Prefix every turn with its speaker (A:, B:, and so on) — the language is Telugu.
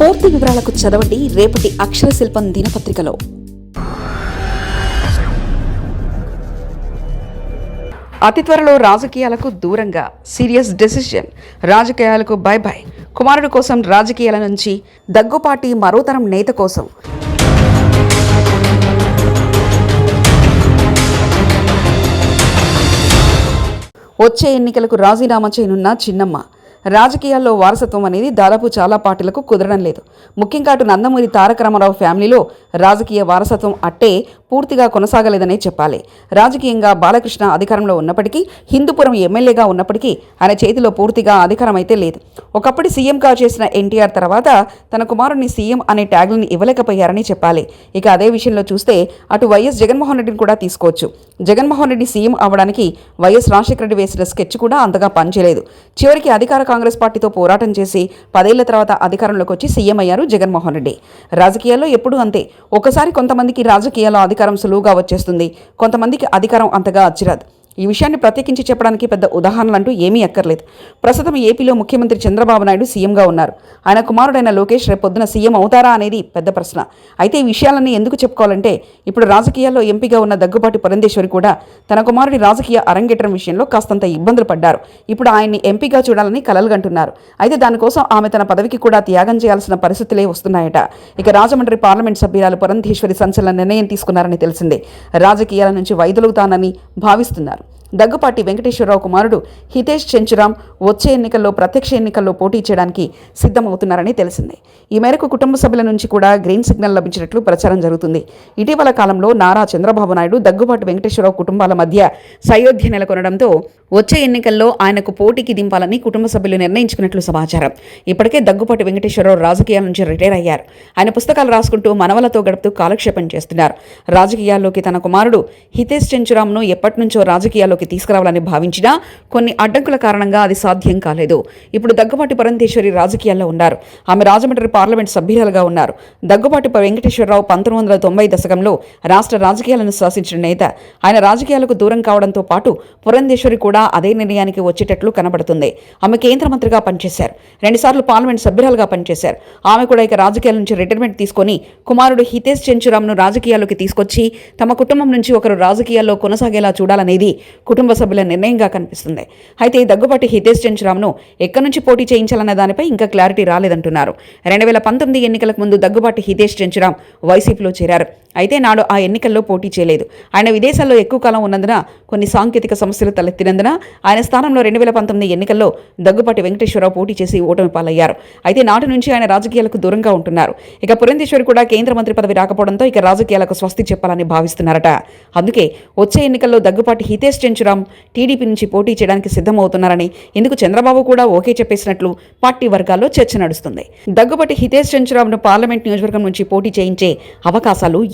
A: పూర్తి వివరాలకు చదవండి రేపటి అక్షర శిల్పం దినపత్రికలో. అతి త్వరలో రాజకీయాలకు దూరంగా సీరియస్ డెసిషన్. రాజకీయాలకు బై బై. కుమారుడు కోసం రాజకీయాల నుంచి దగ్గుపాటి మరోతరం నేత కోసం. వచ్చే ఎన్నికలకు రాజీనామా చేయనున్న చిన్నమ్మ. రాజకీయాల్లో వారసత్వం అనేది దాదాపు చాలా పార్టీలకు కుదరడం లేదు. ముఖ్యంగా అటు నందమూరి తారక రామారావు ఫ్యామిలీలో రాజకీయ వారసత్వం అట్టే పూర్తిగా కొనసాగలేదనే చెప్పాలి. రాజకీయంగా బాలకృష్ణ అధికారంలో ఉన్నప్పటికీ హిందూపురం ఎమ్మెల్యేగా ఉన్నప్పటికీ ఆయన చేతిలో పూర్తిగా అధికారం అయితే లేదు. ఒకప్పటి సీఎంగా చేసిన ఎన్టీఆర్ తర్వాత తన కుమారుని సీఎం అనే ట్యాగ్ని ఇవ్వలేకపోయారని చెప్పాలి. ఇక అదే విషయంలో చూస్తే అటు వైఎస్ జగన్మోహన్ రెడ్డిని కూడా తీసుకోవచ్చు. జగన్మోహన్ రెడ్డి సీఎం అవ్వడానికి వైఎస్ రాజశేఖర రెడ్డి వేసిన స్కెచ్ కూడా అంతగా పనిచేయలేదు. చివరికి అధికార కాంగ్రెస్ పార్టీతో పోరాటం చేసి పదేళ్ళ తర్వాత అధికారంలోకి వచ్చి సీఎం అయ్యారు జగన్మోహన్ రెడ్డి. రాజకీయాల్లో ఎప్పుడూ అంతే. ఒకసారి కొంతమందికి రాజకీయాల్లో అధికారం సులువుగా వచ్చేస్తుంది. కొంతమందికి అధికారం అంతగా అచ్చిరాదు ఈ విషయాన్ని ప్రత్యేకించి చెప్పడానికి పెద్ద ఉదాహరణలు అంటూ ఏమీ అక్కర్లేదు. ప్రస్తుతం ఏపీలో ముఖ్యమంత్రి చంద్రబాబు నాయుడు సీఎంగా ఉన్నారు. ఆయన కుమారుడైన లోకేష్ రేపొద్దున సీఎం అవుతారా అనేది పెద్ద ప్రశ్న. అయితే ఈ విషయాలన్నీ ఎందుకు చెప్పుకోవాలంటే ఇప్పుడు రాజకీయాల్లో ఎంపీగా ఉన్న దగ్గుబాటి పురంధేశ్వరి కూడా తన కుమారుడి రాజకీయ అరంగేట్రం విషయంలో కాస్తంత ఇబ్బందులు పడ్డారు. ఇప్పుడు ఆయన్ని ఎంపీగా చూడాలని కలలుగంటున్నారు. అయితే దానికోసం ఆమె తన పదవికి కూడా త్యాగం చేయాల్సిన పరిస్థితులే వస్తున్నాయట. ఇక రాజమండ్రి పార్లమెంట్ సభ్యురాలు పురంధేశ్వరి సంచలన నిర్ణయం తీసుకున్నారని తెలిసిందే. రాజకీయాల నుంచి వైదొలుగుతానని భావిస్తున్నారు. దగ్గుపాటి వెంకటేశ్వరరావు కుమారుడు హితేష్ చెంచురాం వచ్చే ఎన్నికల్లో ప్రత్యక్ష ఎన్నికల్లో పోటీ చేయడానికి సిద్ధమవుతున్నారని తెలిసింది. ఈ మేరకు కుటుంబ సభ్యుల నుంచి కూడా గ్రీన్ సిగ్నల్ లభించినట్లు ప్రచారం జరుగుతుంది. ఇటీవల కాలంలో నారా చంద్రబాబు నాయుడు దగ్గుబాటి వెంకటేశ్వరరావు కుటుంబాల మధ్య సయోధ్య నెలకొనడంతో వచ్చే ఎన్నికల్లో ఆయనకు పోటీకి దింపాలని కుటుంబ సభ్యులు నిర్ణయించుకున్నట్లు సమాచారం. ఇప్పటికే దగ్గుపాటి వెంకటేశ్వరరావు రాజకీయాల నుంచి రిటైర్ అయ్యారు. ఆయన పుస్తకాలు రాసుకుంటూ మనవలతో గడుపుతూ కాలక్షేపం చేస్తున్నారు. రాజకీయాల్లోకి తన కుమారుడు హితేష్ చెంచురామ్ను ఎప్పటి నుంచో రాజకీయాల్లోకి తీసుకురావాలని భావించినా కొన్ని అడ్డంకుల కారణంగా అది సాధ్యం కాలేదు. ఇప్పుడు దగ్గుబాటి పరంధేశ్వరి రాజకీయాల్లో ఉన్నారు. ఆమె రాజమండ్రి పార్లమెంట్ సభ్యురాలుగా ఉన్నారు. దగ్గుబాటి వెంకటేశ్వరరావు పంతొమ్మిది వందల తొంభై దశకంలో రాష్ట్ర రాజకీయాలను శాసించిన నేత. ఆయన రాజకీయాలకు దూరం కావడంతో పాటు పురంధేశ్వరి కూడా అదే నిర్ణయానికి వచ్చేటట్లు కనబడుతుంది. ఆమె కేంద్ర మంత్రిగా పనిచేశారు. రెండుసార్లు పార్లమెంట్ సభ్యురాలుగా పనిచేశారు. ఆమె కూడా ఇక రాజకీయాల నుంచి రిటైర్మెంట్ తీసుకొని కుమారుడు హితేష్ చెంచురామ్ను రాజకీయాల్లోకి తీసుకొచ్చి తమ కుటుంబం నుంచి ఒకరు రాజకీయాల్లో కొనసాగేలా చూడాలనేది కుటుంబ సభ్యుల నిర్ణయంగా కనిపిస్తుంది. అయితే దగ్గుబాటి హితేష్ చెంచురామ్ను ఎక్కడి నుంచి పోటీ చేయించాలన్న దానిపై ఇంకా క్లారిటీ రాలేదంటున్నారు. రెండు వేల పంతొమ్మిది ఎన్నికలకు ముందు దగ్గుబాటి హితేష్ చెంచురామ్ వైసీపీలో చేరారు. అయితే నాడు ఆ ఎన్నికల్లో పోటీ చేయలేదు. ఆయన విదేశాల్లో ఎక్కువ కాలం ఉన్నందున కొన్ని సాంకేతిక సమస్యలు తలెత్తినందున ఆయన స్థానంలో రెండు వేల పంతొమ్మిది ఎన్నికల్లో దగ్గుపాటి వెంకటేశ్వరరావు పోటీ చేసి ఓటమి పాలయ్యారు. అయితే నాటి నుంచి ఆయన రాజకీయాలకు దూరంగా ఉంటున్నారు. ఇక పురంధేశ్వరి కూడా కేంద్ర మంత్రి పదవి రాకపోవడంతో ఇక రాజకీయాలకు స్వస్తి చెప్పాలని భావిస్తున్నారట. అందుకే వచ్చే ఎన్నికల్లో దగ్గుపాటి హితేష్ చెంచురామ్ టీడీపీ నుంచి పోటీ చేయడానికి సిద్ధమవుతున్నారని ఇందుకు చంద్రబాబు కూడా ఓకే చెప్పేసినట్లు పార్టీ వర్గాల్లో చర్చ నడుస్తుంది. దగ్గుపాటి హితేష్ చెంచురామ్ను పార్లమెంట్ నియోజకవర్గం నుంచి పోటీ చేయించే అవకాశాలు